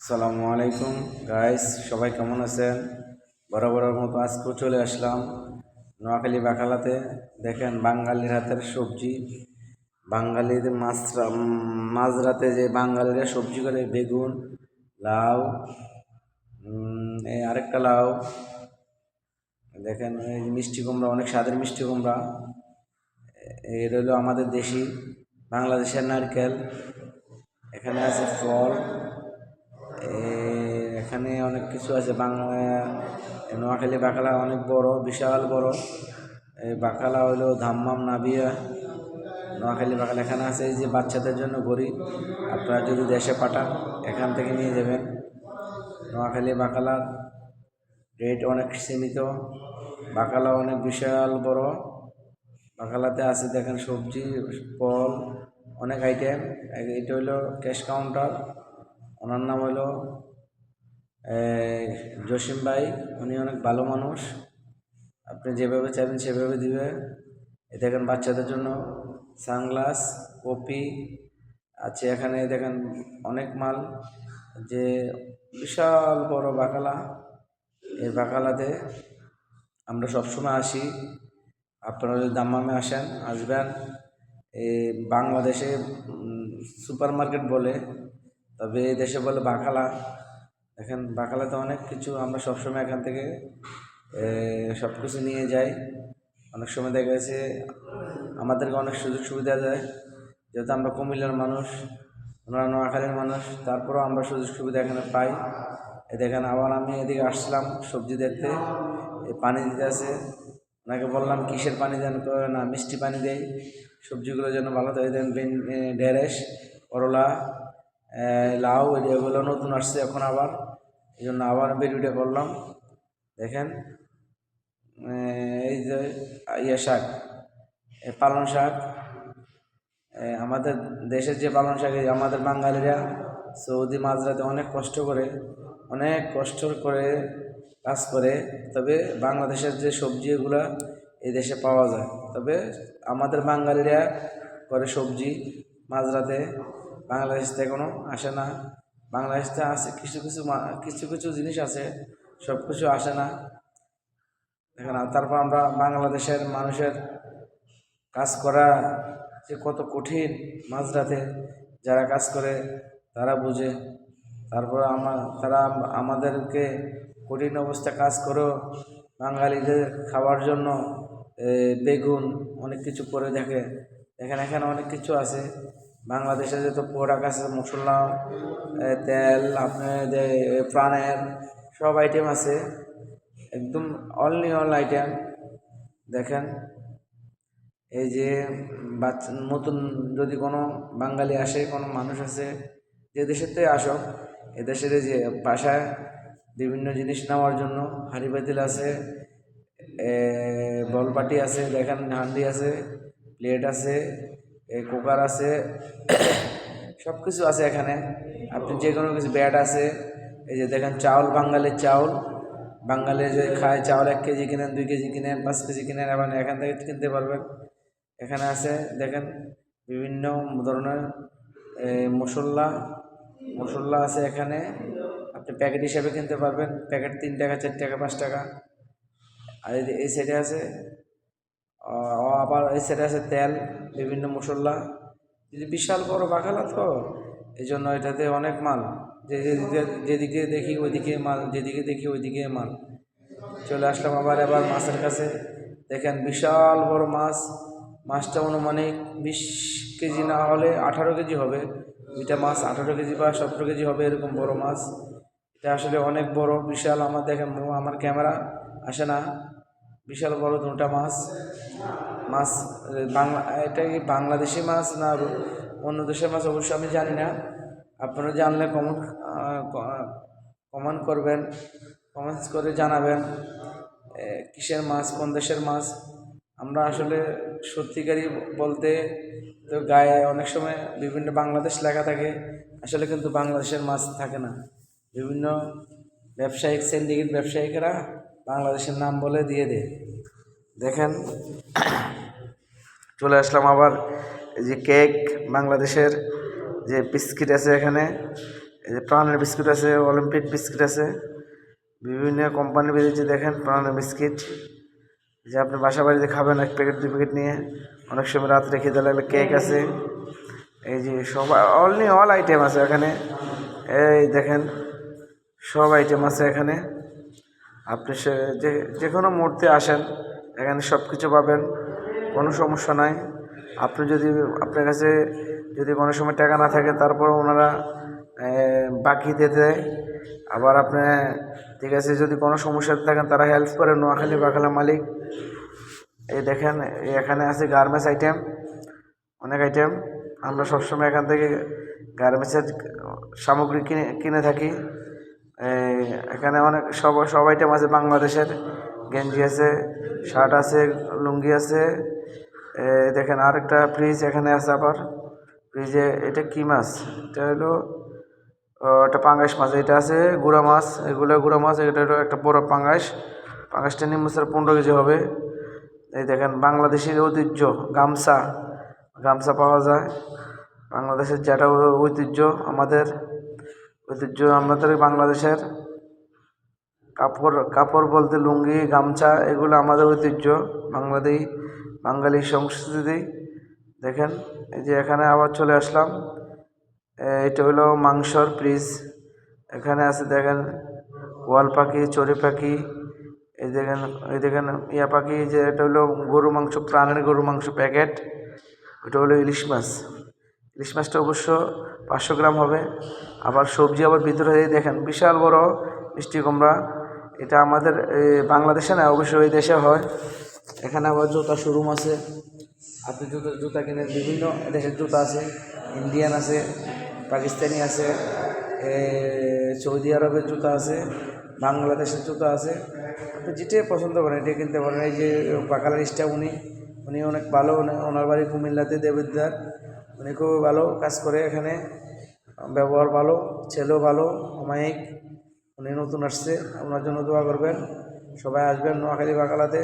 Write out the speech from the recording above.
আসসালামু আলাইকুম। গাইস সবাই কেমন আছেন? বরাবরের মতো আজকেও চলে আসলাম নোয়াখালী বাকালাতে দেখেন বাঙালির হাতের সবজি। বাঙালিদের মাছ মাঝরাতে যে বাঙালিরা সবজি করে, বেগুন, লাউ এই আরেকটা লাউ। দেখেন এই মিষ্টি কুমড়া, অনেক স্বাদের মিষ্টি কুমড়া। এর হলো আমাদের দেশি, বাংলাদেশের নারকেল। এখানে আছে ফল। এখানে অনেক কিছু আছে। বাংলা, নোয়াখালী বাকালা অনেক বড়, বিশাল বড়। এই বাকালা হলো ধাম্মাম নাবিয়া। নোয়াখালী বাকালা এখানে আছে, এই যে বাচ্চাদের জন্য ঘড়ি। আপনারা যদি দেশে পাঠান, এখান থেকে নিয়ে যাবেন। নোয়াখালী বাকালার রেট অনেক সীমিত। বাকালা অনেক বিশাল বড়। বাকালাতে আছে, দেখেন সবজি, ফল, অনেক আইটেম এটা হইল ক্যাশ কাউন্টার ওনার নাম হলো জসিম ভাই। উনি অনেক ভালো মানুষ। আপনি যেভাবে চাইবেন সেভাবে দিবে। এই দেখেন বাচ্চাদের জন্য সানগ্লাস, কপি, আছে এখানে দেখেন অনেক মাল। যে বিশাল বড় বাকালা। এই বাকালাতে আমরা সবসময় আসি। আপনারা যদি দাম্মামে আসেন, আসবেন। বাংলাদেশে সুপার মার্কেট বলে তবে এই দেশে বলে বাকালা। দেখেন বাকালাতে অনেক কিছু আমরা সবসময় এখান থেকে সব কিছু নিয়ে যাই। অনেক সময় দেখা গেছে আমাদেরকে অনেক সুযোগ সুবিধা দেয়। যেহেতু আমরা কুমিল্লার মানুষ ওনারা নোয়াখালীর মানুষ, তারপরেও আমরা সুযোগ সুবিধা এখানে পাই। এ দেখেন আবার আমি এদিকে আসলাম সবজি দেখতে এই পানি দিতে আছে। ওনাকে বললাম, কিসের পানি দেন? না, মিষ্টি পানি দেই। সবজিগুলো যেন ভালো থাকে, দেন ঢেঁড়স, করলা লাউ এগুলো নতুন আসছে এখন আবার। এই জন্য আবার ভিডিওটা করলাম। দেখেন এই যে ইয়ে শাক পালং শাক। আমাদের দেশের যে পালং শাক আমাদের বাঙালিরা সৌদি, মাঝরাতে অনেক কষ্ট করে, অনেক কষ্ট করে কাজ করে। তবে বাংলাদেশের যে সবজি এগুলা এই দেশে পাওয়া যায়। তবে আমাদের বাঙালিরা করে সবজি, মাঝরাতে বাংলাদেশ থেকে কোনো আসে না। বাংলাদেশ থেকে আসে কিছু কিছু কিছু কিছু জিনিস আছে সব কিছু আসে না। দেখেন তারপর আমরা বাংলাদেশের মানুষের কাজ করা যে কত কঠিন মাঝরাতে যারা কাজ করে, তারা বুঝে। তারপর আমার তারা আমাদেরকে কঠিন অবস্থা কাজ করেও বাঙালিদের খাওয়ার জন্য বেগুন অনেক কিছু করে দেখে। এখানে এখানে অনেক কিছু আছে। বাংলাদেশে যত প্রোডাক্ট আছে মশলা তেল আপনার যে- প্রাণের সব আইটেম আছে একদম অনলি অল আইটেম দেখেন এই যে বাচ্চা নতুন যদি কোনো বাঙালি আসে কোনো মানুষ আসে যে দেশেতে আসো এ দেশের এই যে বাসায় বিভিন্ন জিনিস নেওয়ার জন্য হাঁড়ি পাতিল আছে এ, বলবাটি আছে দেখেন হান্ডি আছে প্লেট আছে এ, কুকার আছে। সব কিছু আছে এখানে। আপনি যে কোনো কিছু ব্যাট আছে। এই যে দেখেন চাউল বাঙালির চাউল। বাঙালি যে খায় চাউল এক কেজি কিনেন দুই কেজি কিনেন পাঁচ কেজি কিনেন এবং এখান থেকে কিনতে পারবেন। এখানে আছে দেখেন বিভিন্ন ধরনের এ, মশলা। আছে এখানে। আপনি প্যাকেট হিসাবে কিনতে পারবেন। প্যাকেট তিন টাকা চার টাকা পাঁচ টাকা। আর এই এই সাইডে আছে আবার সাইডে আছে তেল, বিভিন্ন মশলা। যদি বিশাল বড় বাগালা তো এই জন্য এটাতে অনেক মাল। যে যেদিকে দেখি ওইদিকে মাল, যেদিকে দেখি ওইদিকে মাল। চলে আসলাম আবার এবার মাছের কাছে। দেখেন বিশাল বড় মাছ। মাছটা অনুমানিক বিশ কেজি না হলে আঠারো কেজি হবে। দুইটা মাছ আঠারো কেজি বা সতেরো কেজি হবে এরকম বড় মাছ। এটা আসলে অনেক বড়, বিশাল। আমার দেখেন আমার ক্যামেরা আসে না। বিশাল বড় দুটা মাছ। মাছ বাংলা, এটা কি বাংলাদেশি মাছ না অন্য দেশের মাছ? অবশ্যই আমি জানি না। আপনারা জানলে কমেন্ট কমেন্ট করবেন, কমেন্টস করে জানাবেন কিসের মাছ, কোন দেশের মাছ? আমরা আসলে সত্যিকারই বলতে তো গায়ে অনেক সময় বিভিন্ন বাংলাদেশ লেখা থাকে, আসলে কিন্তু বাংলাদেশের মাছ থাকে না। বিভিন্ন ব্যবসায়িক সিন্ডিকেট ব্যবসায়িকরা বাংলাদেশের নাম বলে দিয়ে দেয় দেখেন, চলে আসলাম আবার এই যে কেক, বাংলাদেশের যে বিস্কিট আছে এখানে, এই যে প্রাণের বিস্কুট আছে, অলিম্পিক বিস্কিট আছে, বিভিন্ন কোম্পানি বেরিয়েছে দেখেন প্রাণের বিস্কিট যে আপনি বাসা বাড়িতে খাবেন এক প্যাকেট, দুই প্যাকেট নিয়ে, অনেক সময় রাত্রে খেতে লাগলে কেক আছে। এই যে সব অনলি অল আইটেম আছে এখানে। এই দেখেন, সব আইটেম আছে এখানে। আপনি সে যে যে কোনো মুহূর্তে আসেন, এখানে সব কিছু পাবেন, কোনো সমস্যা নাই। আপনি যদি, আপনার কাছে যদি কোনো সময় টাকা না থাকে তারপর ওনারা বাকি দিয়ে দেয়। আবার আপনি, ঠিক আছে, যদি কোনো সমস্যাতে থাকেন, তারা হেল্প করে, নোয়াখালী বাখালা মালিক। এই দেখেন, এখানে আছে গার্মেন্টস আইটেম অনেক আইটেম আমরা সবসময় এখান থেকে গার্মেন্টসের সামগ্রী কিনে কিনে থাকি। এখানে অনেক সব সব আইটেম আছে বাংলাদেশের গেঞ্জি আছে, শার্ট আছে, লুঙ্গি আছে। দেখেন আরেকটা ফ্রিজ এখানে আছে আবার। ফ্রিজে এটা কি মাছ? এটা হলো একটা পাঙ্গাস মাছ, এটা আছে গুড়া মাছ। এগুলো গুড়া মাছ, এটা হলো একটা বড় পাঙ্গাস। পাঙ্গাসটা নিম্ন স্যার পনেরো কেজি হবে। এই দেখেন, বাংলাদেশের ঐতিহ্য, গামছা। গামছা পাওয়া যায়। বাংলাদেশের যেটা ঐতিহ্য আমাদের। ঐতিহ্য আমাদের বাংলাদেশের কাপড় কাপড় বলতে লুঙ্গি, গামছা, এগুলো আমাদের ঐতিহ্য। বাংলাদেশ, বাঙালি সংস্কৃতি দেখেন, এই যে এখানে আবার চলে আসলাম। এটা হলো মাংসর পিস। এখানে আছে, দেখেন, ওয়াল পাখি, চড়ি পাখি। এই দেখেন এই দেখেন, ইয়া পাখি, যে এটা হলো গরু মাংস, প্রাণের গরু মাংস প্যাকেট। ওটা হলো ইলিশ মাছ। ইলিশ মাছটা অবশ্য পাঁচশো গ্রাম হবে। আবার সবজি আবার ভিতরে এই দেখেন, বিশাল বড় মিষ্টি কুমড়া। এটা আমাদের বাংলাদেশে না, অবশ্য ওই দেশে হয়। এখানে আবার জুতা শোরুম আছে। আপনি জুতা জুতা কিনে বিভিন্ন দেশের জুতা আছে। ইন্ডিয়ান আছে, পাকিস্তানি আছে সৌদি আরবের জুতা আছে, বাংলাদেশের জুতা আছে। আপনি যেটাই পছন্দ করেন, এটা কিনতে পারেন। এই যে বাকালার স্টাফ উনি উনি অনেক ভালো ওনার বাড়ি কুমিল্লাতে দেবিদ্দার। উনি খুব ভালো কাজ করে এখানে, ব্যবহার ভালো, ছেলেও ভালো অমায়িক উনি নতুন আসছে, আপনার জন্য দোয়া করবেন। সবাই আসবেন নোয়াখালী বাকালাতে।